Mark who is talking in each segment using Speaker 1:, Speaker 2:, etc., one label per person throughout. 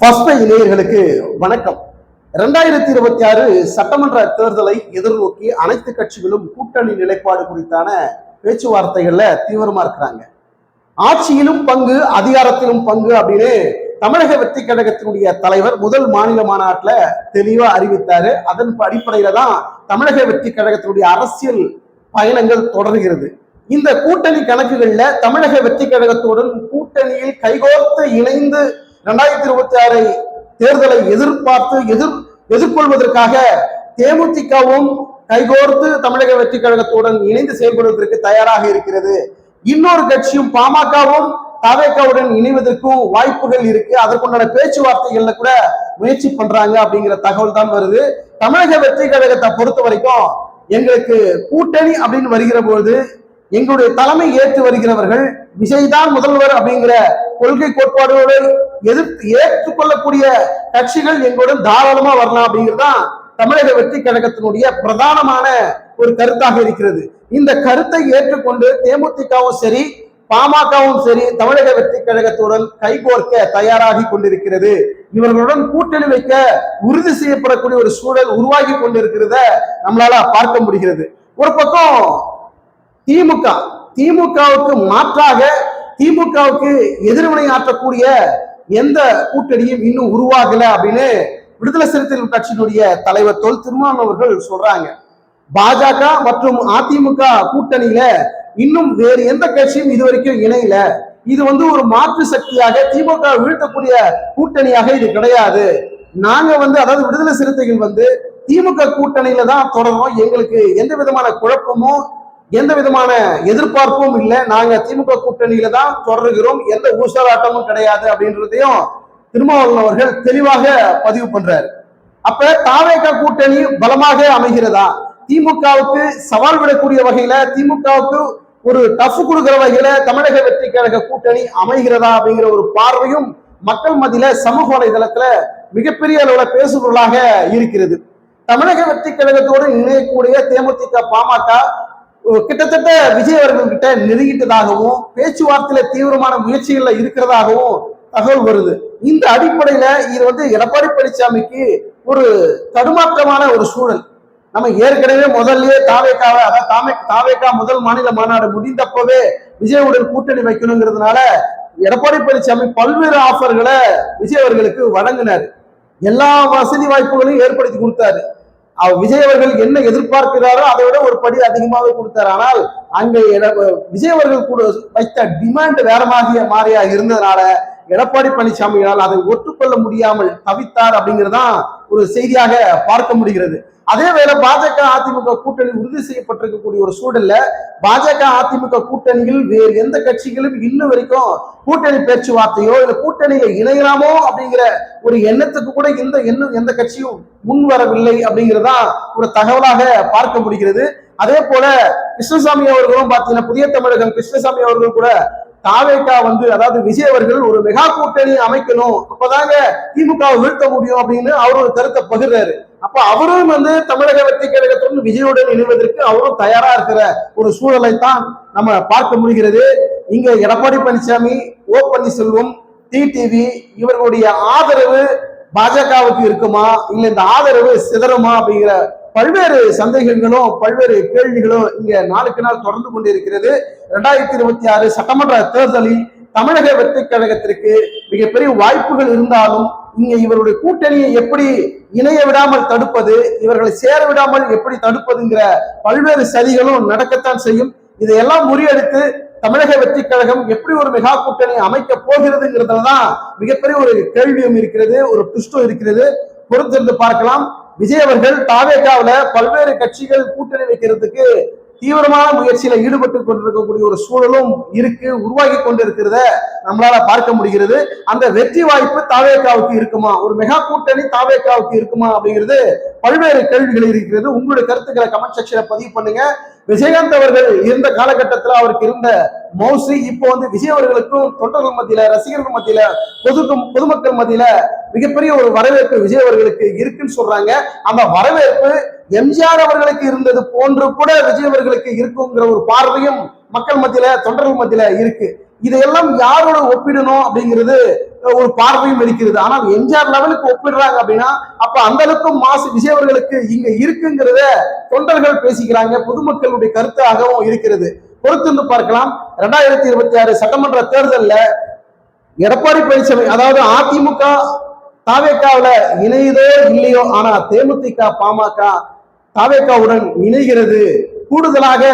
Speaker 1: First இளைஞர்களுக்கு வணக்கம். ரெண்டாயிரத்தி இருபத்தி ஆறு சட்டமன்ற தேர்தலை எதிர்நோக்கி அனைத்து கட்சிகளும் கூட்டணி நிலைப்பாடு குறித்தான பேச்சுவார்த்தைகள்ல தீவிரமா இருக்கிறாங்க. ஆட்சியிலும் பங்கு அதிகாரத்திலும் பங்கு அப்படின்னு தமிழக வெற்றி கழகத்தினுடைய தலைவர் முதல் மாநில மாநாட்டுல தெளிவா அறிவித்தாரு. அதன் அடிப்படையில தான் தமிழக வெற்றி கழகத்தினுடைய அரசியல் பயணங்கள் தொடர்கிறது. இந்த கூட்டணி கணக்குகள்ல தமிழக வெற்றி கழகத்துடன் கூட்டணியில் கைகோர்த்து இணைந்து இரண்டாயிரத்தி இருபத்தி ஆறை தேர்தலை எதிர்பார்த்து எதிர் எதிர்கொள்வதற்காக தேமுதிகவும் கைகோர்த்து தமிழக வெற்றி கழகத்துடன் இணைந்து செயல்படுவதற்கு தயாராக இருக்கிறது. இன்னொரு கட்சியும் பாமகவும் தவேக்காவுடன் இணைவதற்கும் வாய்ப்புகள் இருக்கு. அதற்குண்டான பேச்சுவார்த்தைகள்ல கூட முயற்சி பண்றாங்க அப்படிங்கிற தகவல் தான் வருது. தமிழக வெற்றி கழகத்தை பொறுத்த வரைக்கும் எங்களுக்கு கூட்டணி அப்படின்னு வருகிற பொழுது எங்களுடைய தலைமை ஏற்று வருகிறவர்கள் விஜய் தான் முதல்வர் அப்படிங்கிற கொள்கை கோட்பாடுகளை எதிர்த்து ஏற்றுக்கொள்ளக்கூடிய கட்சிகள் எங்களுடன் தாராளமா வரலாம் அப்படிங்கிறதான் தமிழக வெற்றி கழகத்தினுடைய பிரதானமான ஒரு கருத்தாக இருக்கிறது. இந்த கருத்தை ஏற்றுக்கொண்டு தேமுதிகவும் சரி பாமகவும் சரி தமிழக வெற்றி கழகத்துடன் கைகோர்க்க தயாராகி கொண்டிருக்கிறது. இவர்களுடன் கூட்டணி வைக்க உறுதி செய்யப்படக்கூடிய ஒரு சூழல் உருவாகி கொண்டிருக்கிறத நம்மளால பார்க்க முடிகிறது. ஒரு பக்கம் திமுக திமுகவுக்கு மாற்றாக திமுகவுக்கு எதிர்வினை ஆற்றக்கூடிய எந்த கூட்டணியும் இன்னும் உருவாகல அப்படின்னு விடுதலை சிறுத்தைகள் கட்சியினுடைய தலைவர் தொல் திருமாவளவன் அவர்கள் சொல்றாங்க. பாஜக மற்றும் அதிமுக கூட்டணியில இன்னும் வேறு எந்த கட்சியும் இது வரைக்கும் இணையல. இது வந்து ஒரு மாற்று சக்தியாக திமுக வீழ்த்தக்கூடிய கூட்டணியாக இது கிடையாது. நாங்க வந்து அதாவது விடுதலை சிறுத்தைகள் வந்து திமுக கூட்டணியில தான் தொடரும் எங்களுக்கு எந்த விதமான குழப்பமும் எந்த விதமான எதிர்பார்ப்பும் இல்லை. நாங்க திமுக கூட்டணியில தான் தொடர்கிறோம். எந்த ஊசலாட்டமும் கிடையாது அப்படின்றதையும் திருமாவளவன் அவர்கள் தெளிவாக பதிவு பண்றாரு. அப்ப தாவேக கூட்டணி பலமாக அமைகிறதா? திமுகவுக்கு சவால் விடக்கூடிய வகையில திமுகவுக்கு ஒரு டஃப் கொடுக்கிற வகையில தமிழக வெற்றி கழக கூட்டணி அமைகிறதா அப்படிங்கிற ஒரு பார்வையும் மக்கள் மத்தியில சமூக வலைதளத்துல மிகப்பெரிய அளவுல பேசுபொருளாக இருக்கிறது. தமிழக வெற்றி கழகத்தோடு இணையக்கூடிய தேமுதிக பாமக கிட்டத்தட்ட விஜய் அவர்கள் கிட்ட நெருங்கிட்டதாகவும் பேச்சுவார்த்தையில தீவிரமான முயற்சிகள்ல இருக்கிறதாகவும் தகவல் வருது. இந்த அடிப்படையில இது வந்து எடப்பாடி பழனிசாமிக்கு ஒரு தடுமாற்றமான ஒரு சூழல். நம்ம ஏற்கனவே முதல்லயே தாவேக்காவை அதாவது தாமே தாவேக்கா முதல் மாநில மாநாடு முடிந்தப்பவே விஜயவுடன் கூட்டணி வைக்கணுங்கிறதுனால எடப்பாடி பழனிசாமி பல்வேறு ஆஃபர்களை விஜய் அவர்களுக்கு வழங்கினார். எல்லா வசதி வாய்ப்புகளையும் ஏற்படுத்தி கொடுத்தாரு. விஜய் அவர்கள் என்ன எதிர்பார்க்கிறாரோ அதை விட ஒரு படி அதிகமாகவே கொடுத்தார். ஆனால் அங்கே விஜய் அவர்கள் கூட வைத்த டிமாண்ட் வேற மாதிரியா மாறியா இருந்ததுனால எடப்பாடி பழனிசாமியால் அதை ஒற்றுக்கொள்ள முடியாமல் தவித்தார் அப்படிங்கிறதான் ஒரு செய்தியாக பார்க்க முடிகிறது. அதே வேளை பாஜக அதிமுக கூட்டணி உறுதி செய்யப்பட்டிருக்கக்கூடிய ஒரு சூழல்ல பாஜக அதிமுக கூட்டணியில் வேறு எந்த கட்சிகளும் இன்னும் வரைக்கும் கூட்டணி பேச்சுவார்த்தையோ இல்ல கூட்டணியில இணையலாமோ அப்படிங்கிற ஒரு எண்ணத்துக்கு கூட இந்த எண்ணம் எந்த கட்சியும் முன் வரவில்லை அப்படிங்கிறதா ஒரு தகவலாக பார்க்க முடிகிறது. அதே போல கிருஷ்ணசாமி அவர்களும் பாத்தீங்கன்னா புதிய தமிழகம் கிருஷ்ணசாமி அவர்கள் கூட தாவேக்கா வந்து அதாவது விஜய் அவர்கள் ஒரு மெகா கூட்டணி அமைக்கணும். அப்பதாங்க திமுகவை வீழ்த்த முடியும் அப்படின்னு அவர் ஒரு கருத்தை பகிர்றாரு. அப்ப அவரும் வந்து தமிழக வெற்றி கழகத்துடன் விஜயுடன் இணைவதற்கு அவரும் தயாரா இருக்கிற ஒரு சூழலை தான் நம்ம பார்க்க முடிகிறது. இங்க எடப்பாடி பழனிசாமி ஓ பன்னீர்செல்வம் டிடிவி இவர்களுடைய ஆதரவு பாஜகவுக்கு இருக்குமா? இல்ல இந்த ஆதரவு சிதறுமா அப்படிங்கிற பல்வேறு சந்தேகங்களும் பல்வேறு கேள்விகளும் இங்க நாளுக்கு நாள் தொடர்ந்து கொண்டிருக்கிறது. இரண்டாயிரத்தி இருபத்தி ஆறு சட்டமன்ற தேர்தலில் தமிழக வெற்றி கழகத்திற்கு மிகப்பெரிய வாய்ப்புகள் இருந்தாலும் இங்க இவருடைய கூட்டணியை எப்படி இணைய விடாமல் தடுப்பது இவர்களை சேர விடாமல் எப்படி தடுப்பதுங்கிற பல்வேறு சதிகளும் நடக்கத்தான் செய்யும். இதையெல்லாம் முறியடித்து தமிழக வெற்றி கழகம் எப்படி ஒரு மெகா கூட்டணி அமைக்க போகிறதுங்கிறதுல தான் மிகப்பெரிய ஒரு கேள்வியும் இருக்கிறது ஒரு ட்விஸ்டும் இருக்கிறது. பொறுத்திருந்து பார்க்கலாம். விஜய் அவர்கள் தாவேக்காவில பல்வேறு கட்சிகள் கூட்டணி வைக்கிறதுக்கு தீவிரமான முயற்சியில ஈடுபட்டு கொண்டிருக்கக்கூடிய ஒரு சூழலும் இருக்கு உருவாகி கொண்டிருக்கிறத நம்மளால பார்க்க முடிகிறது. அந்த வெற்றி வாய்ப்பு தாவேக்காவுக்கு இருக்குமா? ஒரு மெகா கூட்டணி தாவேக்காவுக்கு இருக்குமா அப்படிங்கிறது பல்வேறு கேள்விகள் இருக்கிறது. உங்களுடைய கருத்துக்களை கமெண்ட் செக்ஷன்ல பதிவு பண்ணுங்க. விஜயகாந்த் அவர்கள் இருந்த காலகட்டத்தில் அவருக்கு இருந்த மௌசி இப்போ வந்து விஜய் அவர்களுக்கும் தொண்டர்கள் மத்தியில ரசிகர்கள் மத்தியில பொது பொதுமக்கள் மத்தியில மிகப்பெரிய ஒரு வரவேற்பு விஜய் அவர்களுக்கு இருக்குன்னு சொல்றாங்க. அந்த வரவேற்பு எம்ஜிஆர் அவர்களுக்கு இருந்தது போன்று கூட விஜய் அவர்களுக்கு இருக்குங்கிற ஒரு பார்வையும் மக்கள் மத்தியில தொண்டர்கள் மத்தியில இருக்கு. இதையெல்லாம் யாரோட ஒப்பிடணும் அப்படிங்கிறது ஒரு பார்வையும் இருக்கிறது. ஆனால் எம்ஜிஆர் லெவலுக்கு ஒப்பிடுறாங்க அப்படின்னா அப்ப அந்த அளவுக்கு மாசு விஜயவர்களுக்கு இங்க இருக்குங்கிறத தொண்டர்கள் பேசிக்கிறாங்க. பொதுமக்களுடைய கருத்தாகவும் இருக்கிறது. பொறுத்திருந்து பார்க்கலாம். ரெண்டாயிரத்தி இருபத்தி ஆறு சட்டமன்ற தேர்தலில் எடப்பாடி பழனிசாமி அதாவது அதிமுக தாவேக்காவுல இணையுதோ இல்லையோ ஆனா தேமுதிக பாமக தாவேக்காவுடன் இணைகிறது. கூடுதலாக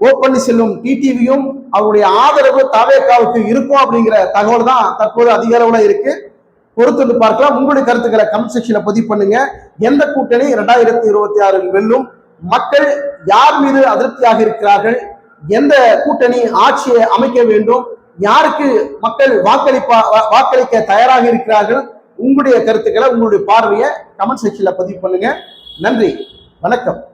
Speaker 1: ஓ பன்னீர்செல்வம் டிடிவியும் அவருடைய ஆதரவு தாவேக்காவுக்கு இருக்கும் அப்படிங்கிற தகவல் தான் தற்போது அதிக அளவுல இருக்கு. பொறுத்து பார்க்கலாம். உங்களுடைய கருத்துக்களை கமெண்ட் செக்ஷன்ல பதிவு பண்ணுங்க. எந்த கூட்டணி இரண்டாயிரத்தி இருபத்தி ஆறில் வெல்லும்? மக்கள் யார் மீது அதிருப்தியாக இருக்கிறார்கள்? எந்த கூட்டணி ஆட்சியை அமைக்க வேண்டும்? யாருக்கு மக்கள் வாக்களிப்பா வாக்களிக்க தயாராக இருக்கிறார்கள்? உங்களுடைய கருத்துக்களை உங்களுடைய பார்வையை கமெண்ட் செக்ஷன்ல பதிவு பண்ணுங்க. நன்றி. வணக்கம்.